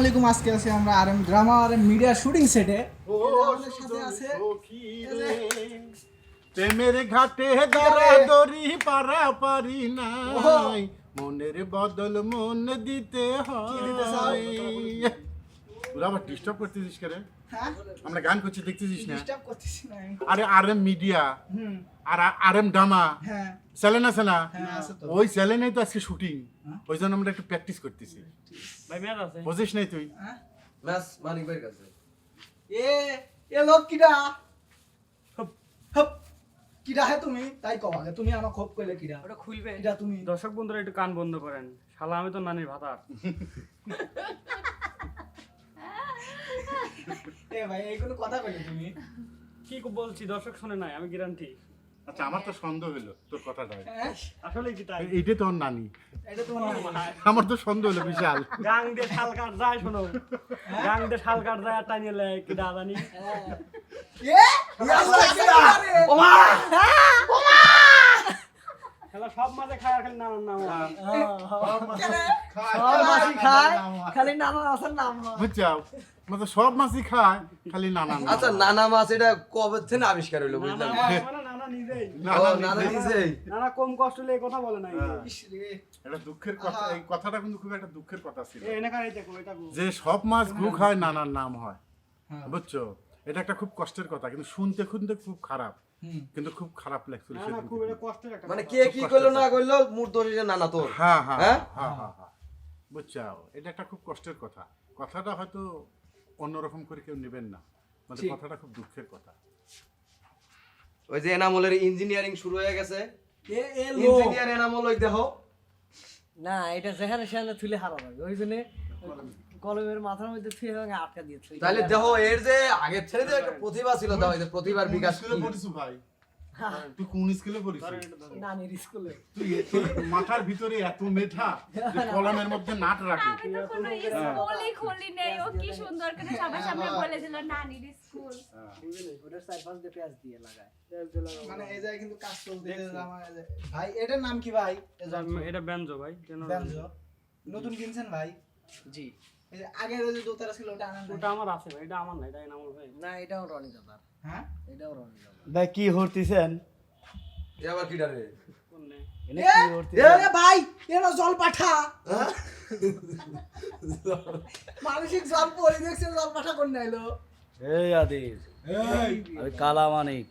আসসালামু আলাইকুম আজকে আছি আমরা আর এম ড্রামা আর এম মিডিয়া শুটিং সেটে সাথে আছে প্রেমের ঘাটে দরাদরি পারা পারি নাই। মনের বদল মন দিতে হয়। তোরা আবার ডিস্টার্ব করতেছিস করে হ্যাঁ? আমরা গান করছি দেখতেছিস না। আরে আর এম মিডিয়া আর আর এম ডামা হ্যাঁ। চ্যানেল আছে না ওই চ্যানেলেই তো আজকে শুটিং হ্যাঁ? ওই জন্য আমরা একটু প্র্যাকটিস করতেছি। ভাই বুঝিস নাই তুই? হ্যাঁ। ম্যাচ মানিক ভাইয়ের কাছে। এ এ লোক কিডা? হপ কিডা হে তুমি? তাই কও আগে। তুমি আমার খোপ কইলে কিডা? ওটা খুলবে। কিডা তুমি? দর্শক বন্ধুরা একটু কান বন্ধ করেন। শালা আমি তো নানির ভাতার। ভাই এই কোনো কথা কইলে তুমি কি বলছি দর্শক শুনে নাই আমি গ্যারান্টি আচ্ছা আমার তো সন্দেহ হলো তোর কথাটা হ্যাঁ আসলে কি তাই এইটা তোর নানি এটা তোমার আমার তো সন্দেহ হলো বিশাল গাং দিয়ে শাল কাট যায় শোনো গাং দিয়ে শাল কাট যায় টানিয়ে লে কি দাদানি এ আল্লাহ কিডা ওমা খেলা সব মাঝে খায় আর খালি নানার নাম খালি নানা আসার নাম বুঝছাও মানে সব মাছই খায় খালি নানা। আচ্ছা নানা মাছ এটা কবে থেকে আবিষ্কার হইল বুঝলাম মানে নানা নিজেই। নানা নিজেই। নিজেই। নানা কম কষ্ট হলে কথা বলে নাই। হ্যাঁ। ইস এটা দুঃখের কথা এই কথাটা কিন্তু খুব একটা দুঃখের কথা ছিল। যে সব মাছ গু খায় নানার নাম হয়। হ্যাঁ। বুঝছ? এটা একটা খুব কষ্টের কথা কিন্তু শুনতে শুনতে খুব খারাপ। কিন্তু খুব খারাপ লাগছিল মানে কে কি করল না করল মুর দোষী যে নানা তোর। হ্যাঁ হ্যাঁ হ্যাঁ? হ্যাঁ হ্যাঁ হ্যাঁ বুঝছাও এটা একটা খুব কষ্টের কথা। কথাটা হয়তো অন্যরকম করে কেউ নেবেন না। মানে কথাটা খুব দুঃখের কথা। ওই যে এনামলের ইঞ্জিনিয়ারিং শুরু হয়ে গেছে। ইঞ্জিনিয়ার এনামল ওই দেখো। না এটা যেখানে সেখানে থুলে হারা যাবে ওই জন্য কলমের মাথার মধ্যে থুয়ে ভাঙে আটকা দিয়ে থুই তাহলে দেখো এর যে আগের ছেলে যে একটা প্রতিভা ছিল দাও এই যে প্রতিভার বিকাশ স্কুলে পড়িস ভাই? তুই কোন স্কুলে পড়িস। নানির স্কুলে। তুই মাথার ভিতরে এত মেধা কলমের মধ্যে নাট রাখে। আমি তো কোনো স্কুলই খুলি নেই। ও কি সুন্দর করে সবার সামনে বলে দিল নানির স্কুল। পাঁচ দিয়ে পেঁয়াজ দিয়ে লাগায় মানে এই জায়গায় কিন্তু কাজ ভাই এটার নাম কি ভাই? এটা- ব্যঞ্জ ভাই ব্যঞ্জ। নতুন কিনছেন ভাই? জি। আগের ওই যে দোতারা ছিল ওটা নাই? ওটা আমার আছে ভাই এটা আমার না এটা এনামুল ভাই। না এটাও রনি দাদার। হ্যাঁ? এটাও রনি ভাই কি হরতিছেন? এ আবার কি ডারে কোন নে? এনে এ, কি হরতিছেন? এ ভাই জল পাঠা মানসিক জল পরি দেখছেন জল পাঠা কোন নাইলো এই আদির আমি কালা মানিক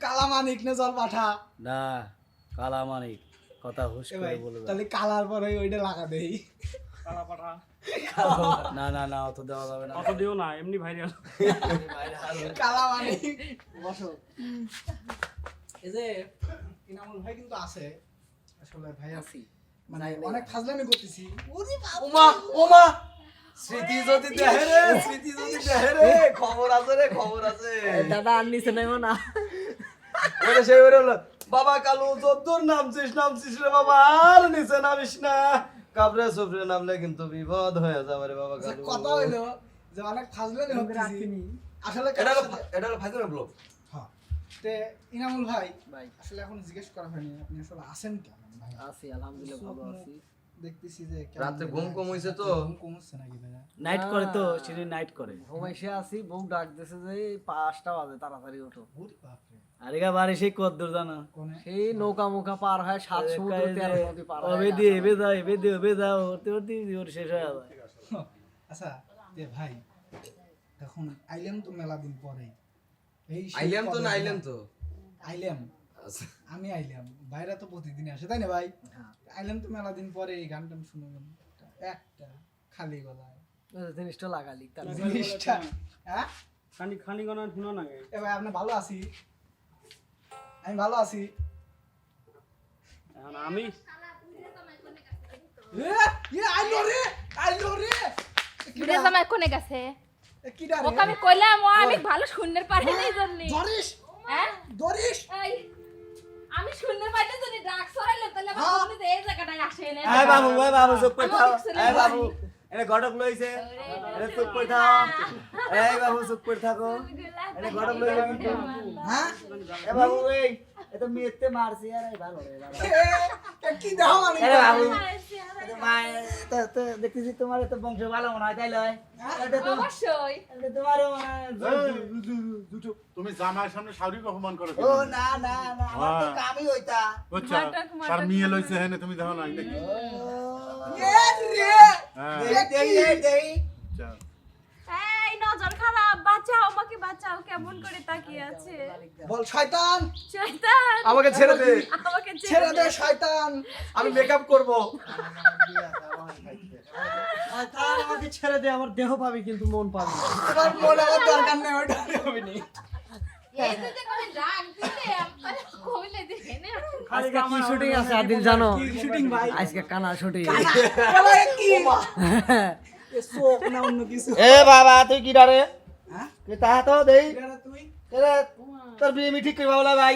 কালা মানিক না জল পাঠা না কালা মানিক কথা হুশ করে ভাই বলবে। তাহলে কালার পরে ওইটা লাগা দেই। কালা পাঠা না না না অত দেওয়া যাবে না অত দিও না এমনি ভাইরাল কালা মানিক বসো। এই যে ইনামুল ভাই কিন্তু আছে আসলে ভাই আছি। মানে অনেক ফাজলামি করতেছি। ওরে বাবা ওমা ওমা! স্মৃতি যদি দেহে রে স্মৃতি যদি দেহে রে। খবর আছে রে খবর আছে। দাদা আর নিচে নেব না। ওরে সেই ওরে বাবা কালু যদ্দুর নামছিস নামছিস রে বাবা আর নিচে নামিস না। কাবরে সুবরে নামলে কিন্তু বিপদ হয়ে যাবে রে বাবা কালু। কথা হইল যে অনেক ফাজলামি করতেছি আসলে এটা হলো এটা হলো ব্লগ। হ্যাঁ। তে ইনামুল ভাই ভাই। আসলে এখন জিজ্ঞেস করা হয়নি আপনি আসলে আছেন কেমন ভাই? আছি আলহামদুলিল্লাহ ভালো আছি। দেখতেছি যে ভাই? ঘুম কম হইছে তো? ঘুম কম হচ্ছে নাকি ভাই নাইট করে তো সেটি নাইট করে। ঘুমাইছে আছি বউ ডাক দিছে যে এই পাঁচটা বাজে তাড়াতাড়ি ওঠো বাপরে। আরে গা বাড়ি সেই কদ্দুর জানা? সেই নৌকা মুখা পার হয় সাত সমুদ্র তেরো নদী পার হয় ওবে দিয়ে এবে যাও এবে দিয়ে যাও ওতে ওতে ওর শেষ হয়ে যায়। আচ্ছা তে ভাই এখন আইলাম তো মেলা দিন পরে এই আইলাম তো না আইলাম তো? আইলাম। আচ্ছা। আমি আইলাম। ভাইরা তো প্রতিদিন আসে তাই না ভাই? হ্যাঁ। আইলাম তো মেলা দিন পরে এই গানটা শুনবেন। একটা খালি গলায়। ওই জিনিসটা লাগালি তার জিনিসটা হ্যাঁ? খানি খানি গনা শুনো না গে। এ ভাই আপনি ভালো আছি। আমি ভালো আছি। আমি? এ, এ, আইলো রে আইলো রে। এ, কিডা? বিদেশ জামাই কোনে গেছে। এ, কিডা রে? ওকে আমি কইলাম ও আমি ভালো শুনতে পারি নাই জন্য। ধরিস। হ্যাঁ? ধরিস। আমি যদি ডাক সরাইলে তাহলে হ্যাঁ। এই জায়গাটায় আসে না এই বাবু বাবু চুপ করে থাও। এই বাবু ভাই। ঘটক লইছে। চুপ করে থাও। এই বাবু চুপ করে থাকো। এনে ঘটক লইছে হ্যাঁ? এ বাবু এই এ মেয়েতে মারছি আরে ভালো রে ভালো এ, এ কি দেখো বাবু চেহারা এ তো মায়ে তো তো দেখতেছি তোমার তো বংশ ভালো মনে হয় তাই লয়। অবশ্যই। এটা তোমারও এই, দুটো, তুমি জামার সামনে শারীরিক অপমান করে ও না না না আমার তো হ্যাঁ। কামই হইতা বুঝছ? মাটাক, মেয়ে লইছে হেনে তুমি নাকি রে! দেই দেই দেই দেই আচ্ছা। এই নজর খারাপ বাঁচাও আমাকে কেমন করে তাকিয়ে আছে? বল শয়তান! শয়তান! আমাকে ছেড়ে দে। আমাকে ছেড়ে দে। শয়তান! আমি মেকআপ করব। আর তার আমাকে ছেড়ে দে আমার দেহ পাবি কিন্তু মন পাবি। এবার মনে আমার দরকার নেই ওইটা হবে নি। আজকে কি শুটিং আছে আদিল জানো? শুটিং ভাই? আজকে কানা শুটিং এ বাবা তুই কি ডারে হ্যাঁ কে তাহা তো দেই এরা তুই কেরে তোর বিয়ে আমি ঠিক করবা বলা ভাই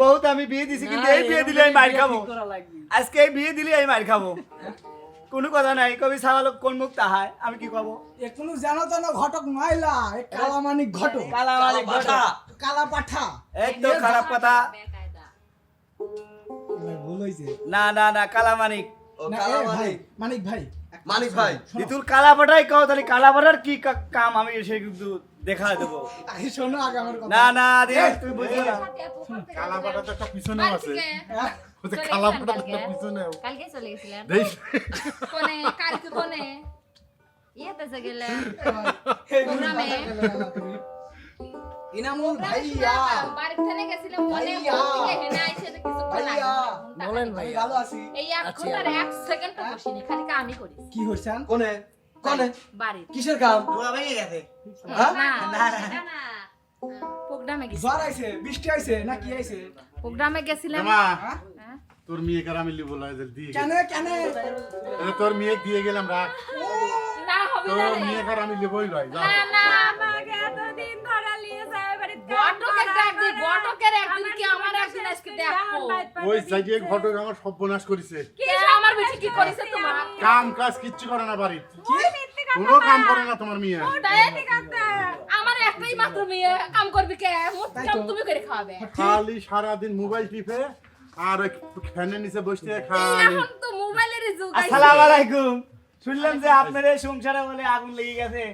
বহুত আমি বিয়ে দিছি কিন্তু এই বিয়ে দিলে আমি মার খাব আজকে এই বিয়ে দিলে আমি মার খাব কোনো কথা নাই কবি সাওয়াল কোন মুখ তাহায় আমি কি কব এ কোনো জানো তো না ঘটক মাইলা এ কালামানিক ঘটক কালা মালিক বাসা। কালা পাঠা একদম খারাপ কথা ভুল হয়েছে না না না কালা মানিক ও না, কালা এ ভাই মানিক মানিক ভাই মানিক ভাই শোনো, কালা পাঠাই কও তাহলে কালা পাঠার কি কাম? আমি এসে কিন্তু দেখা দেবো। আগে শোনো আগে আমার কথা। না না দে তুই বুঝি না। কালা তো একটা পিছনে আছে। চলে কালা কালকে। একটা পিছনে কালকে। চলে গেছিলাম। কোনে কালকে কোনে? ইয়েতে গেলে প্রোগ্রামে। ইনামুল ভাইয়া। বাড়ি থেকে গেছিলাম মনে ভাইয়া। হেনে আইছে যে কিছু ভাইয়া। বলেন ভাই ভালো আছি। এই এক ঘণ্টার এক সেকেন্ড বসিনি খালি কামই করিস। কি হইছেন কোনে? কোনে? বাড়ির কিসের কাম? তোরা ভেঙে গেছে। হ্যাঁ? না না। না। প্রোগ্রামে গেছি। জ্বর আইছে বৃষ্টি আইছে না কি আইছে? প্রোগ্রামে গেছিলাম। মা হ্যাঁ? তোর মেয়ে কার আমি লিবো লাগে দিয়ে কেন কেন? তোর মেয়ে দিয়ে গেলাম রাখ। না হবে তোর না। মেয়ে কার আমি লিবই লয় না না আমাকে দি ঘটকের একদিন কি আমার একদিন আজকে দেখো? ওই সাইডে ঘটক আমার সর্বনাশ করেছে। কি আমার বেশি কি করেছে তোমার? কাম কাজ কিচ্ছু করে না বাড়ির। কোনো কাম করে না তোমার মেয়ে। আমার একটাই মাত্র মেয়ে। কাম করবি কে? কাম তুমি করে খাওয়াবে। খালি সারাদিন মোবাইল টিপে আর ফ্যানের নিচে বসতে খালি এখন তো মোবাইলের যুগ আসসালামু আলাইকুম। শুনলাম যে আপনার এই সংসারে বলে আগুন লেগে গেছে।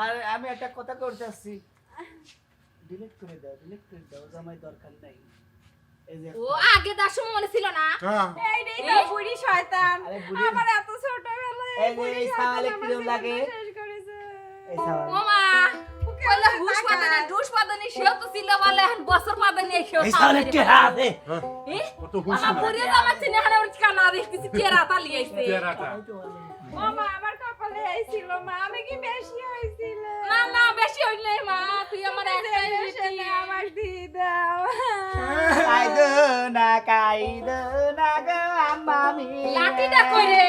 আর আমি একটা কথা করতে আসছি। ডিলিট করে দাও ডিলিট করে দাও জামাই দরকার নাই। ও আগে তার সময় মনে ছিল না? হ্যাঁ। এইটাই তো বুড়ি শয়তান। আমার এত ছোট বেলায় এই এই কিরম লাগে? এই ও মা কইলে হুশ পাদনে ডুশ পাদনে সেও তো ছিল বলে এখন বছর পাদনে এই কি হাতে? হ্যাঁ, কত হুশ আমার বুড়ি আমার চিনে হানা উঠছে কানা ও মা আমার কপালে আইছিল মা আমি কি বেশি হইছিল না না বেশি হইলে মা তুই আমার একটাই বেশি। আমার দি দাও। কাইদো না কাইদো না গো আম্মা মি লাঠিটা কই রে?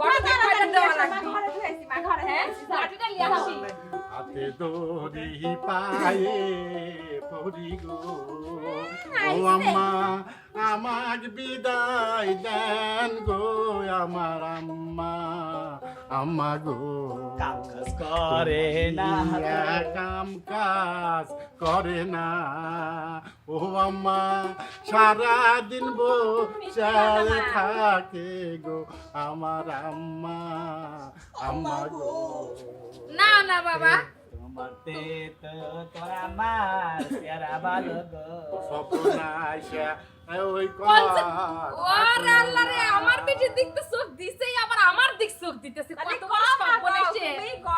গড়া কয়টা দেওয়া লাগবে। ঘরে ধুইছি মা ঘরে হ্যাঁ? লাঠিটা লিয়া আসি। হাতে দড়ি পায়ে পড়ি গো। ও আম্মা আমাক বিদায় দেন গো আমার আম্মা। আম্মা গো কাম কাজ করে না। কাম কাজ করে না। ও আম্মা সারা দিন বসে থাকে গো আমার আম্মা। আম্মা গো। না না বাবা। তোমাতে তো তোর আমার প্যারা ভালো গো সপনাশা ওই পঞ্চাশ- আল্লাহ রে আমার পিঠের দিক তো চোখ দিছেই আবার আমার দিক চোখ দিতেছে। কত বড় সর্বনেশে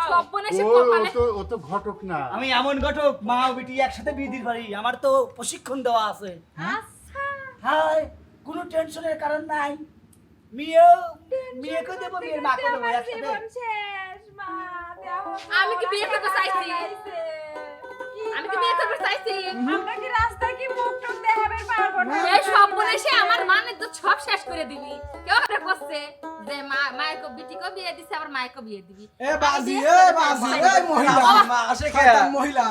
সর্বনেশে কপালে ও তো ঘটক না। আমি এমন ঘটক মা ও বেটি একসাথে বিয়ে দিতে পারি আমার তো প্রশিক্ষণ দেওয়া আছে। আচ্ছা। হাই কোনো টেনশনের কারণ নাই। মেয়েও মেয়েকে দেবো মেয়ের মাকে দেবো একসাথে। আমি কি বিয়ে করতে চাইছি? আমি কি বিয়ে করতে চাইছি? আমরা কি রাস্তা কি মুখ টুক দেখাবে পারব না এই সব বলে সে আমার মানে তো সব শেষ করে দিবি। কেউ করে করছে যে মা মাইকো বিটিকে বিয়ে দিছে আবার মাইকো বিয়ে দিবি। এ বাজি এ বাজি এ মহিলা মা আসে কে? মহিলা।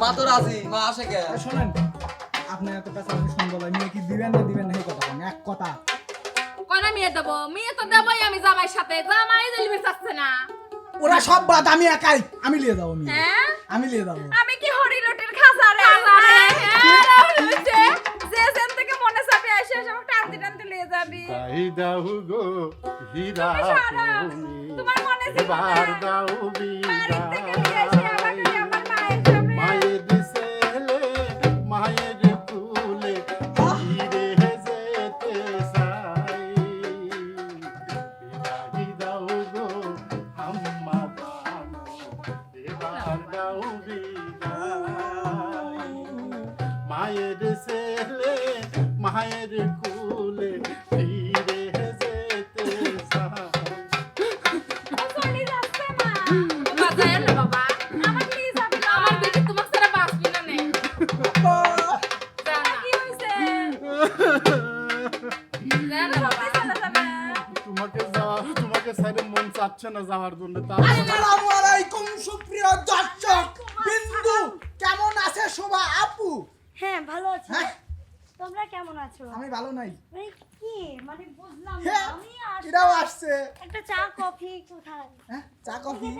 মা তো রাজি মা আসে কে? শোনেন আপনি এত পেছালেন শুনব মেয়ে কি দিবেন না দিবেন না এই কথা এক কথা। কোন মেয়ে দেবো? মেয়ে তো দেবোই আমি জামাইয়ের সাথে জামাই দিলবি চাচ্ছে না। ওরা সব বাদ আমি একাই। আমি নিয়ে যাব হ্যাঁ? আমি লিয়ে যাব। আমি কি হরিলটের খাসা রে? হ্যাঁ হইছে যে যেন থেকে মনে চাপে আসে এসে সব টানতে টানতে নিয়ে যাবি। তাই দাও গো হীরা তুমি তোমার মনে ছিল দাও বাড়ির না। বাবা। চলে যাবে তোমাকে যাওয়া তোমাকে সাইডে মন চাচ্ছে না যাওয়ার জন্য। তা আসসালামু আলাইকুম সুপ্রিয় দর্শক। বিন্দু কেমন আছে শোভা আপু? হ্যাঁ ভালো আছি। হ্যাঁ তোমরা কেমন আছো? আমি ভালো নাই। মানে কি? মানে বুঝলাম না হ্যাঁ আমি আসলাম এটাও আসছে? একটা চা কফি কোথায়? হ্যাঁ চা কফি।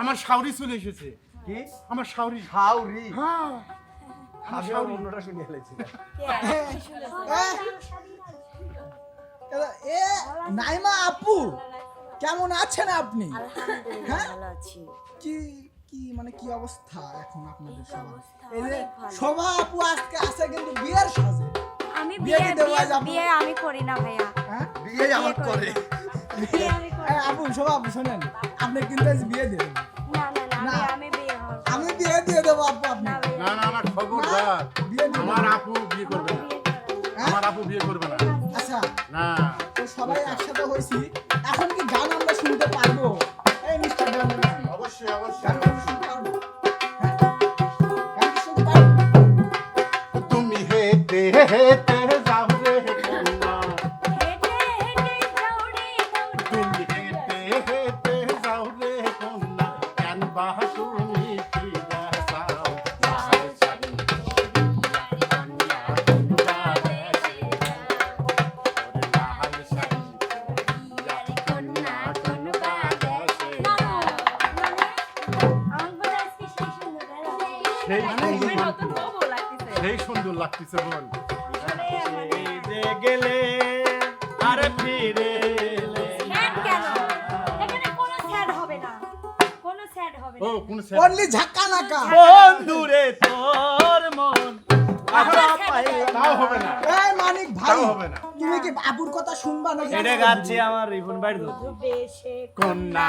আমার শাওরি চলে এসেছে। কি? আমার শাওরি শাউরি? হ্যাঁ। আমি আর অন্যটা শুনিয়ে ফেলেছি। হ্যাঁ, এ নাইমা আপু কেমন আছেন আপনি? হ্যাঁ? কি কি মানে কি অবস্থা এখন আপনাদের সবার? এই যে শোভা আপু আজকে আছে কিন্তু বিয়ের সাজে। আমি বিয়ে বিয়ে বিয়ে আমি করি না ভাইয়া। হ্যাঁ? বিয়ে আমার করে বিয়ে আমি করি এই না। আপু শোভা আপু শোনেন আপনি কিন্তু আজ বিয়ে দেবেন না। না না। আমি- আমি বিয়ে হব আমি বিয়ে দিয়ে দেবো আপু আপনি। না না না খবরদার বিয়ে দেবো আমার আপু বিয়ে করবে না। আমার আপু বিয়ে করবে না। আচ্ছা। না। তো সবাই একসাথে হয়েছি। হেঁটে যাও রে কন্যা। তুমি হেঁটে হেঁটে যাও রে কন্যা কেন বা তুমি ফিরে যাও লাল শাড়ি কন্যা কন্যা দেশে ওরে লাল শাড়ি কন্যা কন্যা দেশে না, না, আমার বোধ হয় আজকে সেই সুন্দর লাগতেছে বোন গেলে আর ফিরে এলে স্যাড কেন? এখানে কোনো স্যাড হবে না। কোনো স্যাড হবে ও না। কোন অনলি ঝাক্কা নাকা বন্ধুরে তোর মন। তাও হবে না। এই মানিক ভাই হবে না। তুমি কি আপুর কথা শুনবা নাকি? এটা গাচ্ছি আমার রিফুন বাড়ি তো কন্যা